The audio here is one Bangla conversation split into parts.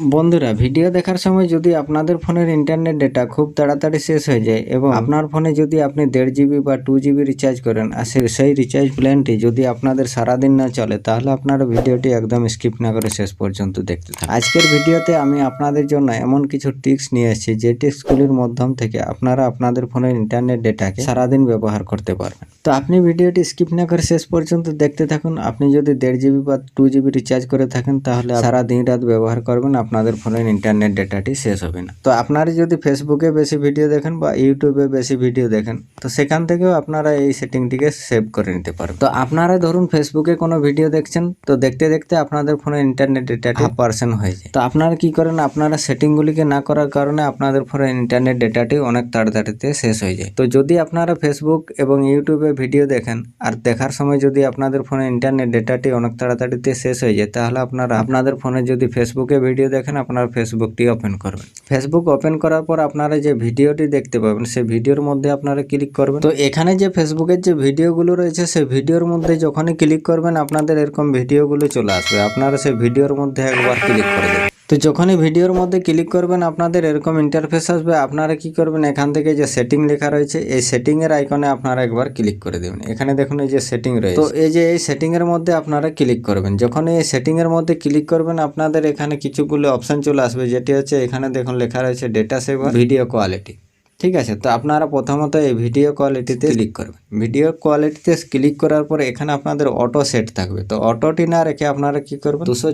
বন্ধুরা ভিডিও দেখার সময় যদি আপনাদের ফোনের ইন্টারনেট ডেটা খুব তাড়াতাড়ি শেষ হয়ে যায় এবং আপনার ফোনে যদি আপনি দেড় জিবি বা টু জিবি রিচার্জ করেন আর সেই রিচার্জ প্ল্যানটি যদি আপনাদের সারাদিন না চলে তাহলে আপনারা ভিডিওটি একদম স্কিপ না করে শেষ পর্যন্ত দেখতে থাকুন। আজকের ভিডিওতে আমি আপনাদের জন্য এমন কিছু টিপস নিয়ে এসেছি যে টিপসগুলির মাধ্যম থেকে আপনারা আপনাদের ফোনের ইন্টারনেট ডেটাকে সারাদিন ব্যবহার করতে পারবেন। তো আপনি ভিডিওটি স্কিপ না করে শেষ পর্যন্ত দেখতে থাকুন। আপনি যদি দেড় জিবি বা টু জিবি রিচার্জ করে থাকেন তাহলে সারা দিন রাত ব্যবহার করবেন। আপনাদের ফোনের ইন্টারনেট ডেটাটি শেষ হবে না। তো আপনারা যদি ফেসবুকে বেশি ভিডিও দেখেন বা ইউটিউবে বেশি ভিডিও দেখেন তো সেখান থেকেও আপনারা এই সেটিংটিকে সেভ করে নিতে পারবেন। তো আপনারা ধরুন ফেসবুকে কোনো ভিডিও দেখছেন তো দেখতে দেখতে আপনাদের ফোনের ইন্টারনেট ডেটাটি পার্সেন্ট হয়ে। যায়। তো আপনারা কি করেন আপনারা সেটিংগুলিকে না করার কারণে আপনাদের ফোনের ইন্টারনেট ডেটাটি অনেক তাড়াতাড়িতে শেষ হয়ে যায়। তো যদি আপনারা ফেসবুক এবং ইউটিউবে ভিডিও দেখেন আর দেখার সময় যদি আপনাদের ফোনে ইন্টারনেট ডেটাটি অনেক তাড়াতাড়িতে শেষ হয়ে যায় তাহলে আপনারা আপনাদের ফোনে যদি ফেসবুকে ভিডিও দেখেন আপনারা ফেসবুকটি ওপেন করবেন। ফেসবুক ওপেন করার পর আপনারা যে ভিডিওটি দেখতে পাবেন, সেই ভিডিওর মধ্যে আপনারা ক্লিক করবেন। তো এখানে যে ফেসবুকের যে ভিডিওগুলো রয়েছে, সেই ভিডিওর মধ্যে যখনই ক্লিক করবেন, আপনাদের এরকম ভিডিওগুলো চলে আসবে। আপনারা সেই ভিডিওর মধ্যে একবার ক্লিক করে দেবেন তো যখনই ভিডিওর মধ্যে ক্লিক করবেন, আপনাদের এরকম ইন্টারফেস আসবে। আপনারা কি করবেন, এখান থেকে যে সেটিং লেখা রয়েছে, এই সেটিং এর আইকনে আপনারা একবার ক্লিক করে দেবেন। এখানে দেখুন এই যে সেটিং রয়েছে। তো এই যে এই সেটিং এর মধ্যে আপনারা ক্লিক করবেন। যখন এই সেটিং এর মধ্যে ক্লিক করবেন, আপনাদের এখানে কিছুগুলো অপশন চলে আসবে, যেটি হচ্ছে এখানে দেখুন লেখা রয়েছে ডেটা সেভার ভিডিও কোয়ালিটি ঠিক আছে, তো আপনারা প্রথমত এই ভিডিও কোয়ালিটিতে ক্লিক করবেন। ভিডিও কোয়ালিটিতে ক্লিক করার পরে এখানে আপনাদের অটো সেট থাকবে। তো অটোটি না রেখে আপনারা কি করবেন? দুশো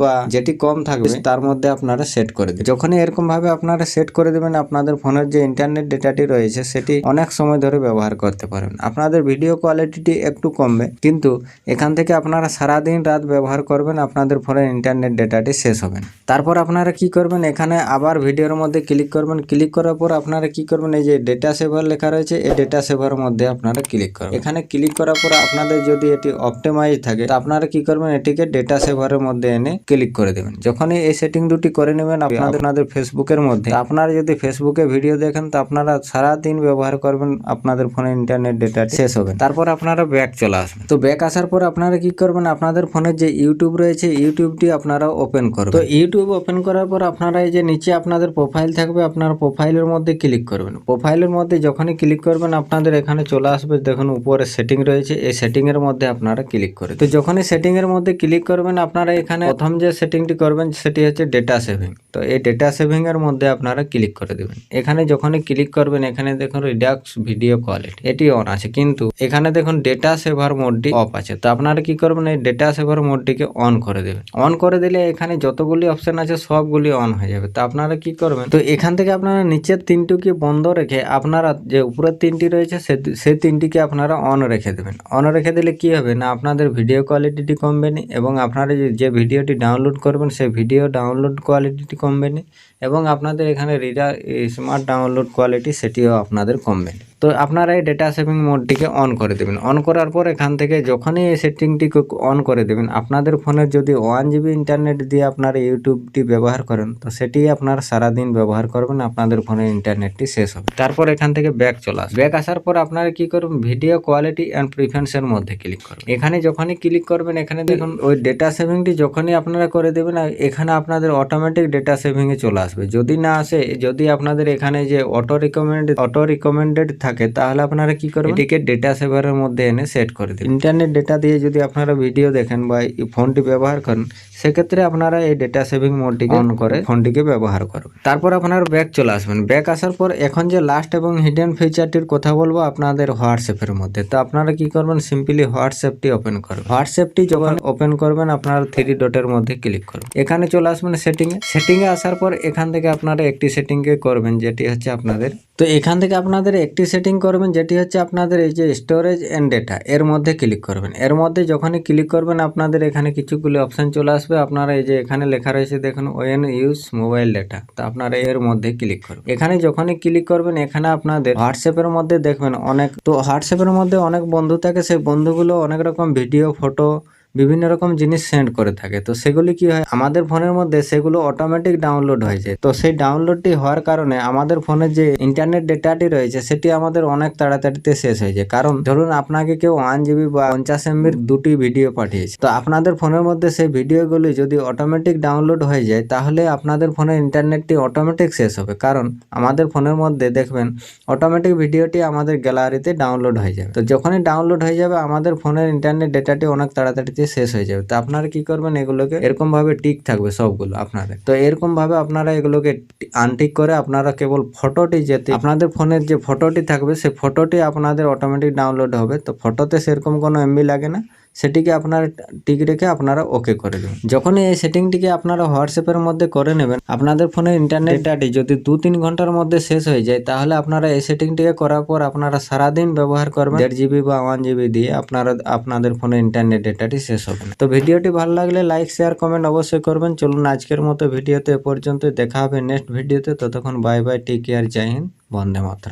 বা যেটি কম থাকবে, তার মধ্যে আপনারা সেট করে দেবেন। যখনই এরকম ভাবে আপনারা সেট করে দেবেন, আপনাদের ফোনের যে ইন্টারনেট ডেটাটি রয়েছে, সেটি অনেক সময় ধরে ব্যবহার করতে পারবেন। আপনাদের ভিডিও কোয়ালিটিটি একটু কমবে, কিন্তু এখান থেকে আপনারা সারাদিন রাত ব্যবহার করবেন, আপনাদের ফোনের ইন্টারনেট ডেটাটি শেষ হবে না। তারপর আপনারা কি করবেন? এখানে আবার ভিডিওর মধ্যে ক্লিক করবেন। ক্লিক করার পর আপনারা কি করবেন এই যে ডেটা সেভার লেখা রয়েছে এই ডেটা সেভার মধ্যে আপনারা ক্লিক করবেন। এখানে ক্লিক করার পর আপনাদের যদি এটি অপটিমাইজ থাকে তো আপনারা কি করবেন এটিকে ডেটা সেভারের মধ্যে এনে ক্লিক করে দেবেন। যখনই এই সেটিং দুটি করে নেবেন আপনাদের আপনাদের ফেসবুকের মধ্যে আপনারা যদি ফেসবুকে ভিডিও দেখেন তো আপনারা সারা দিন ব্যবহার করবেন আপনাদের ফোনে ইন্টারনেট ডেটা শেষ হবে। তারপর আপনারা ব্যাক চলে আসবেন। তো ব্যাক আসার পর আপনারা কি করবেন আপনাদের ফোনের যে ইউটিউব রয়েছে ইউটিউবটি আপনারা ওপেন করবেন। তো ইউটিউব ওপেন করার পর আপনারা এই যে নিচে আপনাদের প্রোফাইল থাকবে আপনার প্রোফাইলের মধ্যে ক্লিক করবেন। প্রোফাইলের মধ্যে যখনই ক্লিক করবেন, আপনাদের এখানে চলে আসবে, দেখুন উপরে সেটিং রয়েছে, এই সেটিং এর মধ্যে আপনারা ক্লিক করে তো যখনই সেটিং এর মধ্যে ক্লিক করবেন, আপনারা এখানে প্রথম যে সেটিংটি করবেন, সেটি হচ্ছে ডেটা সেভিং তো এই ডেটা সেভিং এর মধ্যে আপনারা ক্লিক করে দেবেন। এখানে যখনই ক্লিক করবেন, এখানে দেখুন রিডাক্স ভিডিও কোয়ালিটি এটি অন আছে, কিন্তু এখানে দেখুন ডেটা সেভার মোডটি অফ আছে। তো আপনারা কি করবেন, এই ডেটা সেভার মোডটিকে অন করে দেবেন। অন করে দিলে এখানে যতগুলি অপশন আছে, সবগুলি অন হয়ে যাবে। তো আপনারা কি করবেন, তো এখান থেকে আপনারা নিচের তিনটুকি বন্ধ রেখে আপনারা যে উপরের তিনটি রয়েছে, সে সেই তিনটিকে আপনারা অন রেখে দেবেন। অন রেখে দিলে কি হবে না, আপনাদের ভিডিও কোয়ালিটিটি কমবে না এবং আপনারা যে ভিডিওটি ডাউনলোড করবেন সেই ভিডিও ডাউনলোড কোয়ালিটিটি কমবে না। এবং আপনাদের এখানে রিডার স্মার্ট ডাউনলোড কোয়ালিটি সেটিও আপনাদের কমবে। তো আপনারা এই ডেটা সেভিং মোডটিকে অন করে দেবেন। অন করার পর এখান থেকে যখনই এই সেটিংটিকে অন করে দেবেন, আপনাদের ফোনের যদি ওয়ান জিবি ইন্টারনেট দিয়ে আপনারা ইউটিউবটি ব্যবহার করেন, তো সেটি আপনারা সারাদিন ব্যবহার করবেন, আপনাদের ফোনের ইন্টারনেটটি শেষ হবে। তারপর এখান থেকে ব্যাক চলে আসবে। ব্যাক আসার পর আপনারা কি করবেন? ভিডিও কোয়ালিটি অ্যান্ড প্রিফারেন্সের মধ্যে ক্লিক করবেন। এখানে যখনই ক্লিক করবেন, এখানে দেখুন ওই ডেটা সেভিংটি যখনই আপনারা করে দেবেন, এখানে আপনাদের অটোমেটিক ডেটা সেভিংয়ে চলে আসবে। যদি না আসে যদি আপনাদের এখানে যে অটো রিকমেন্ড অটো রিকমেন্ডেড থাকে তাহলে আপনারা কি করবেন? এটিকে ডেটা সেভারের মধ্যে এনে সেট করে দেবেন। ইন্টারনেট ডেটা দিয়ে যদি আপনারা ভিডিও দেখেন বা এই ফোনটি ব্যবহার করেন সেক্ষেত্রে আপনারা এই ডেটা সেভিং মোডটিকে অন করে ফোনটিকে ব্যবহার করবেন। তারপর আপনার ব্যাক চলে আসবেন। ব্যাক আসার পর এখন যে লাস্ট এবং হিডেন ফিচারটির কথা বলব আপনাদের হোয়াটসঅ্যাপের মধ্যে। তো আপনারা কি করবেন? সিম্পলি হোয়াটসঅ্যাপটি ওপেন করবেন। হোয়াটসঅ্যাপটি যখন ওপেন করবেন আপনারা থ্রি ডটের মধ্যে ক্লিক করবেন। এখানে চলে আসবেন সেটিংয়ে সেটিংয়ে আসার পর এখান থেকে আপনারা একটি সেটিংকে করবেন, যেটি হচ্ছে আপনাদের। তো এখান থেকে আপনাদের একটি সেটিং করবেন, যেটি হচ্ছে আপনাদের এই যে স্টোরেজ এন্ড ডেটা এর মধ্যে ক্লিক করবেন। এর মধ্যে যখনই ক্লিক করবেন, আপনাদের এখানে কিছুগুলো অপশন চলে আসবে। আপনারা এই যে এখানে লেখা রয়েছে, দেখুন ওয়েন ইউজ মোবাইল ডেটা তো আপনারা এর মধ্যে ক্লিক করবেন। এখানে যখনই ক্লিক করবেন, এখানে আপনাদের হোয়াটসঅ্যাপের মধ্যে দেখবেন অনেক, তো হোয়াটসঅ্যাপের মধ্যে অনেক বন্ধু থাকে, সেই বন্ধুগুলো অনেক রকম ভিডিও ফটো বিভিন্ন রকম জিনিস সেন্ড করে থাকে। তো সেগুলি কি হয়, আমাদের ফোনের মধ্যে সেগুলো অটোমেটিক ডাউনলোড হয়ে যায়। তো সেই ডাউনলোডটি হওয়ার কারণে আমাদের ফোনে যে ইন্টারনেট ডেটাটি রয়েছে, সেটি আমাদের অনেক তাড়াতাড়িতে শেষ হয়ে যায়। কারণ ধরুন, আপনাকে কেউ ওয়ান জিবি বা পঞ্চাশ এমবির দুটি ভিডিও পাঠিয়েছে। তো আপনাদের ফোনের মধ্যে সেই ভিডিওগুলি যদি অটোমেটিক ডাউনলোড হয়ে যায়, তাহলে আপনাদের ফোনের ইন্টারনেটটি অটোমেটিক শেষ হবে। কারণ আমাদের ফোনের মধ্যে দেখবেন অটোমেটিক ভিডিওটি আমাদের গ্যালারিতে ডাউনলোড হয়ে যাবে। তো যখনই ডাউনলোড হয়ে যাবে, আমাদের ফোনের ইন্টারনেট ডেটাটি অনেক তাড়াতাড়িতে শেষ হয়ে যাবে। তো আপনারা কি করবেন? এগুলোকে এরকম ভাবে টিক থাকবে সবগুলো আপনাদের। তো এরকম ভাবে আপনারা এগুলোকে আনটিক করে আপনারা কেবল ফটোটি যেতে আপনাদের ফোনের যে ফটোটি থাকবে, সে ফটোটি আপনাদের অটোমেটিক ডাউনলোড হবে। তো ফটোতে সেরকম কোনো এমবি লাগে না। সেটিকে আপনারা টিক রেখে আপনারা ওকে করে দেবেন যখনই এই সেটিংটিকে আপনারা হোয়াটসঅ্যাপের মধ্যে করে নেবেন, আপনাদের ফোনের ইন্টারনেট ডেটাটি যদি দু তিন ঘণ্টার মধ্যে শেষ হয়ে যায়, তাহলে আপনারা এই সেটিংটিকে করার পর আপনারা সারাদিন ব্যবহার করবেন। দেড় জিবি বা ওয়ান জিবি দিয়ে আপনারা, আপনাদের ফোনের ইন্টারনেট ডেটাটি শেষ হবে তো ভিডিওটি ভালো লাগলে লাইক শেয়ার কমেন্ট অবশ্যই করবেন। চলুন আজকের মতো ভিডিওতে এ পর্যন্ত দেখা হবে নেক্সট ভিডিওতে। ততক্ষণ বাই বাই টেক কেয়ার জয় হিন্দ, বন্দে মাতরম।